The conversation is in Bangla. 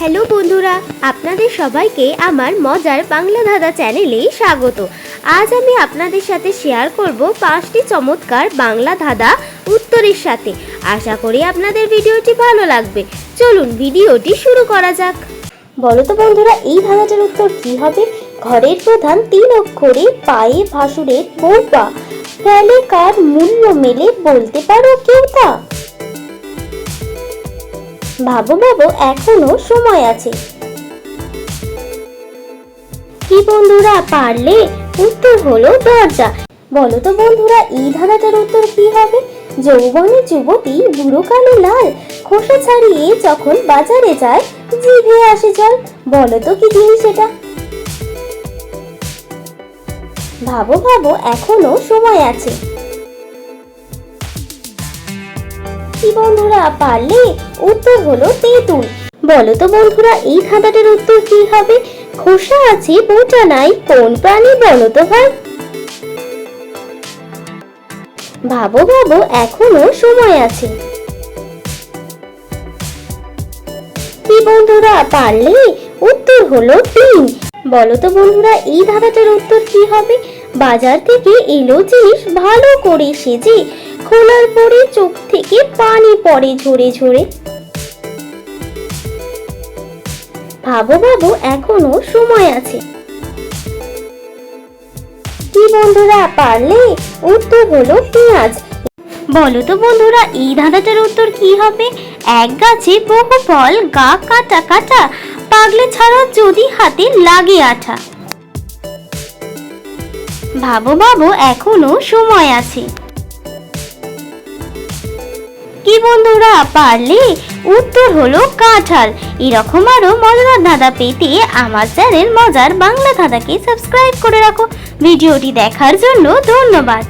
হ্যালো বন্ধুরা, আপনাদের সবাইকে আমার মজার বাংলা ধাঁধা চ্যানেলে স্বাগত। আজ আমি আপনাদের সাথে শেয়ার করব পাঁচটি চমৎকার বাংলা ধাঁধা উত্তরের সাথে। আশা করি আপনাদের ভিডিওটি ভালো লাগবে। চলুন ভিডিওটি শুরু করা যাক। বলো তো বন্ধুরা, এই ধাঁধাটার উত্তর কি হবে? ঘরের প্রধান তিন অক্ষরে পায়ে ভাসুরের পা ফেলে কার মূল্য মেলে বলতে পারো কেউ তা? ভাবো ভাবো, এখনও সময় আছে। কি বন্ধুরা, পারলে উত্তর হলো দরজা। বলো তো বন্ধুরা, এই ধাঁধাটার উত্তর কি হবে? যৌবনে যুবতী বুড়ো কালো লাল, খোসা ছাড়িয়ে যখন বাজারে যায়, জিভে আসে জল। বলো তো কি জিনিস এটা? ভাবো ভাবো, এখনও সময় আছে। কি বন্ধুরা পারলে উত্তর হলো তেঁতুল। বলো তো বন্ধুরা, এই ধাঁধাটার উত্তর কি হবে? খোসা আছে, বোটা নাই, কোন প্রাণী বলো তো ভাই? ভাবো ভাবো, এখনও সময় আছে। কি বন্ধুরা, পারলে উত্তর হলো ডিম বলো তো বন্ধুরা, এই ধাঁধাটার উত্তর কি হবে? বাজার থেকে এলো জিনিস ভালো করে সেজে খোলার পরে চোখ থেকে পানি পড়ে ঝরে ঝরে। ভাবো ভাবো, এখনও সময় আছে। কি বন্ধুরা, পারলে উত্তর হলো পেঁয়াজ। বলো তো বন্ধুরা, এই ধাঁধাটার উত্তর কি হবে? এক গাছে বহু ফল গা কাটা কাটা, পাগলে ছাড়া যদি হাতে লাগে আঠা। ভাবো ভাবো, এখনও সময় আছে। কি বন্ধুরা? পারলে উত্তর হলো কাঁঠাল। এরকম আরও মজাদার ধাঁধা পেতে আমার চ্যানেল মজার বাংলা ধাঁধাকে সাবস্ক্রাইব করে রাখো। ভিডিওটি দেখার জন্য ধন্যবাদ।